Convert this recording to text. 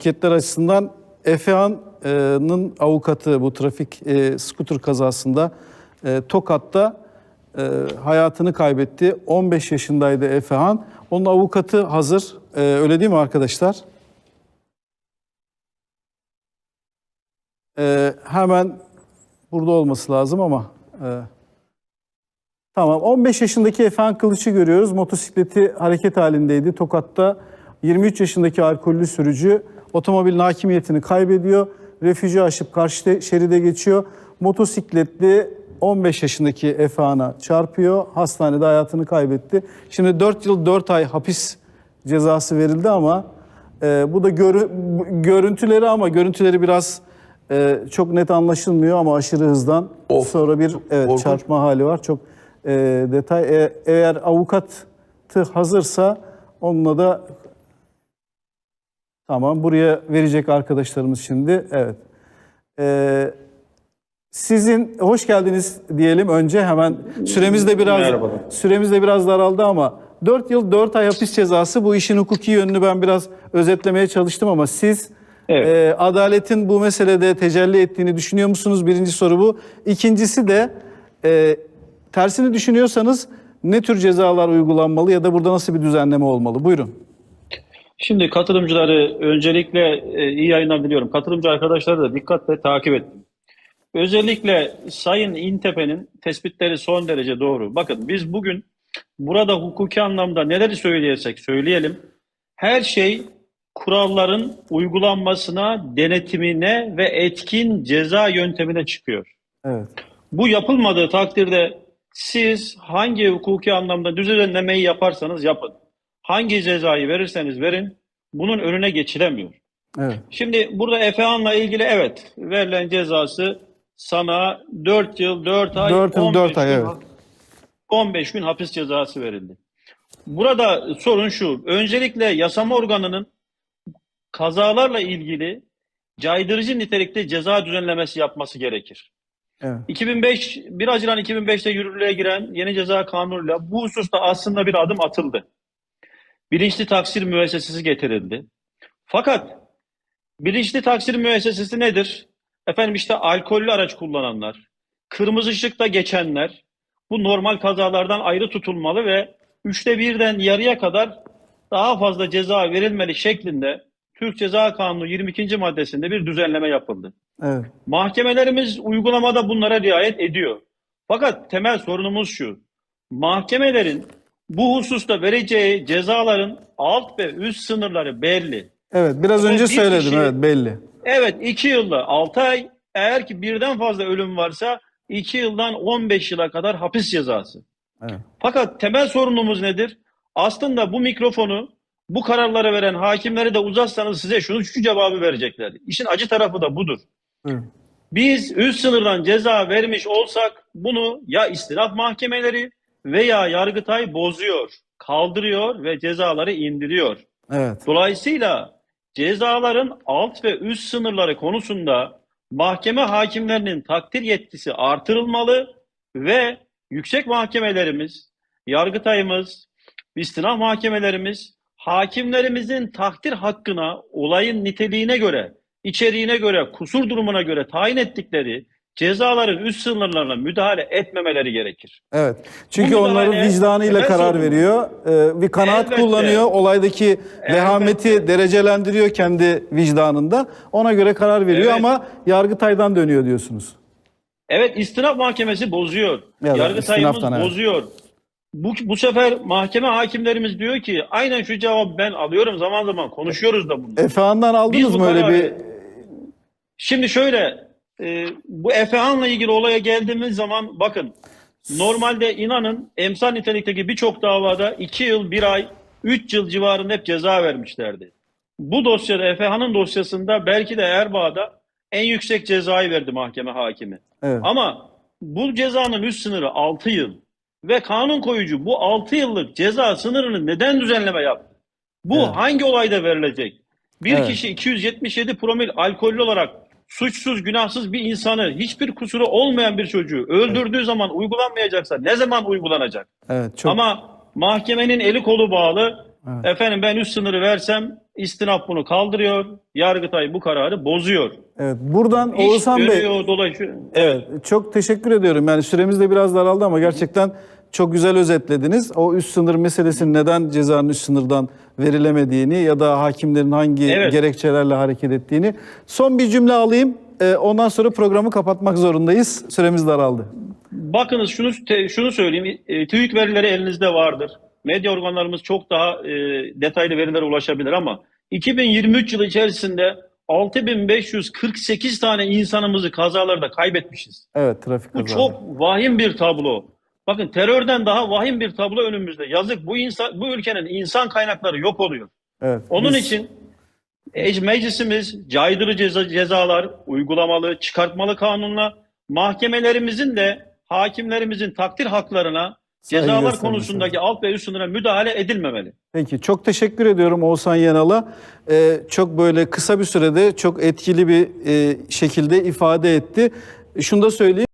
şirketler açısından Efehan'ın avukatı bu trafik e, skuter kazasında e, Tokat'ta e, hayatını kaybetti. 15 yaşındaydı Efehan. Onun avukatı hazır. E, öyle değil mi arkadaşlar? E, hemen burada olması lazım ama... E, Tamam 15 yaşındaki Efehan Kılıç'ı görüyoruz. Motosikleti hareket halindeydi. Tokat'ta 23 yaşındaki alkollü sürücü otomobilin hakimiyetini kaybediyor. Refüji aşıp karşı şeride geçiyor. Motosikletli 15 yaşındaki Efehan'a çarpıyor. Hastanede hayatını kaybetti. Şimdi 4 yıl 4 ay hapis cezası verildi ama e, bu da görü- görüntüleri ama görüntüleri biraz e, çok net anlaşılmıyor ama aşırı hızdan Of, sonra bir evet, korkunç. çarpma hali var. Çok e, detay. E, eğer avukatı hazırsa onunla da tamam buraya verecek arkadaşlarımız şimdi. Evet. E, sizin hoş geldiniz diyelim önce hemen süremiz de biraz Merhabalar. süremiz de biraz daraldı ama 4 yıl 4 ay hapis cezası bu işin hukuki yönünü ben biraz özetlemeye çalıştım ama siz Evet. e, adaletin bu meselede tecelli ettiğini düşünüyor musunuz? Birinci soru bu. İkincisi de e, tersini düşünüyorsanız ne tür cezalar uygulanmalı ya da burada nasıl bir düzenleme olmalı? Buyurun. Şimdi katılımcıları öncelikle e, iyi yayınlar diliyorum. Katılımcı arkadaşları da dikkatle takip ettim. Özellikle Sayın İntepe'nin tespitleri son derece doğru. Bakın biz bugün burada hukuki anlamda neleri söyleyesek söyleyelim. Her şey kuralların uygulanmasına, denetimine ve etkin ceza yöntemine çıkıyor. Evet. Bu yapılmadığı takdirde siz hangi hukuki anlamda düzenlemeyi yaparsanız yapın. Hangi cezayı verirseniz verin bunun önüne geçilemiyor. Evet. Şimdi burada Efehan'la ilgili evet verilen cezası sana 4 yıl 4 ay 4 yıl 15 4 ay evet. hap- 15 gün hapis cezası verildi. Burada sorun şu. Öncelikle yasama organının kazalarla ilgili caydırıcı nitelikte ceza düzenlemesi yapması gerekir. Evet. 2005 1 Haziran 2005'te yürürlüğe giren yeni ceza kanunuyla bu hususta aslında bir adım atıldı. Bilinçli taksir müessesesi getirildi. Fakat bilinçli taksir müessesesi nedir? Efendim işte alkollü araç kullananlar, kırmızı ışıkta geçenler bu normal kazalardan ayrı tutulmalı ve üçte birden yarıya kadar daha fazla ceza verilmeli şeklinde Türk Ceza Kanunu 22. maddesinde bir düzenleme yapıldı. Evet. Mahkemelerimiz uygulamada bunlara riayet ediyor. Fakat temel sorunumuz şu. Mahkemelerin bu hususta vereceği cezaların alt ve üst sınırları belli. Evet. Biraz Evet, önce söyledim. kişi- Evet belli. Evet 2 yılda 6 ay eğer ki birden fazla ölüm varsa 2 yıldan 15 yıla kadar hapis cezası. Evet. Fakat temel sorunumuz nedir? Aslında bu mikrofonu bu kararları veren hakimleri de uzatsanız size şunu şu cevabı verecekler. İşin acı tarafı da budur. Buyurun. Biz üst sınırdan ceza vermiş olsak bunu ya istinaf mahkemeleri veya Yargıtay bozuyor, kaldırıyor ve cezaları indiriyor. Evet. Dolayısıyla cezaların alt ve üst sınırları konusunda mahkeme hakimlerinin takdir yetkisi artırılmalı ve yüksek mahkemelerimiz, Yargıtayımız, istinaf mahkemelerimiz hakimlerimizin takdir hakkına olayın niteliğine göre, içeriğine göre, kusur durumuna göre tayin ettikleri cezaların üst sınırlarına müdahale etmemeleri gerekir. Evet. Çünkü Bu onların müdahale vicdanıyla karar veriyor. Ee, bir kanaat Elbette. kullanıyor. Olaydaki vehameti derecelendiriyor kendi vicdanında. Ona göre karar veriyor Evet. ama Yargıtay'dan dönüyor diyorsunuz. Evet istinaf mahkemesi bozuyor. Evet, Yargıtayımız evet. bozuyor. Bu, bu sefer mahkeme hakimlerimiz diyor ki aynen şu cevabı ben alıyorum zaman zaman konuşuyoruz da bunu. Efehan'dan aldınız Biz mı öyle bir Şimdi şöyle e, bu Efehan'la ilgili olaya geldiğimiz zaman bakın normalde inanın emsal nitelikteki birçok davada 2 yıl 1 ay 3 yıl civarında hep ceza vermişlerdi. Bu dosyada Efehan'ın dosyasında belki de Erbaa'da en yüksek cezayı verdi mahkeme hakimi. Evet. Ama bu cezanın üst sınırı 6 yıl ve kanun koyucu bu 6 yıllık ceza sınırını neden düzenleme yaptı? Bu Evet. hangi olayda verilecek? Bir Evet. kişi 277 promil alkollü olarak suçsuz, günahsız bir insanı, hiçbir kusuru olmayan bir çocuğu öldürdüğü zaman uygulanmayacaksa ne zaman uygulanacak? Evet çok Ama mahkemenin eli kolu bağlı Efendim ben üst sınırı versem istinaf bunu kaldırıyor. Yargıtay bu kararı bozuyor. Evet. Buradan İş Oğuzhan Bey dolaşıyor. Evet, çok teşekkür ediyorum. Yani süremiz de biraz daraldı ama gerçekten çok güzel özetlediniz. O üst sınır meselesinin neden cezanın üst sınırdan verilemediğini ya da hakimlerin hangi Evet. gerekçelerle hareket ettiğini. Son bir cümle alayım. Ee, Ondan sonra programı kapatmak zorundayız. Süremiz daraldı. Bakınız şunu şunu söyleyeyim. E, TÜİK verileri elinizde vardır. Medya organlarımız çok daha e, detaylı verilere ulaşabilir ama 2023 yılı içerisinde 6548 tane insanımızı kazalarda kaybetmişiz. Evet, trafik Bu kazaları. çok vahim bir tablo. Bakın terörden daha vahim bir tablo önümüzde. Yazık bu insan bu ülkenin insan kaynakları yok oluyor. Evet. Onun biz- için meclisimiz caydırıcı ceza, cezalar uygulamalı, çıkartmalı kanunla mahkemelerimizin de hakimlerimizin takdir haklarına Saygı cezalar konusundaki alt ve üst sınıra müdahale edilmemeli. Peki çok teşekkür ediyorum Oğuzhan Yanal'a. Ee, çok böyle kısa bir sürede çok etkili bir e, şekilde ifade etti. Şunu da söyleyeyim.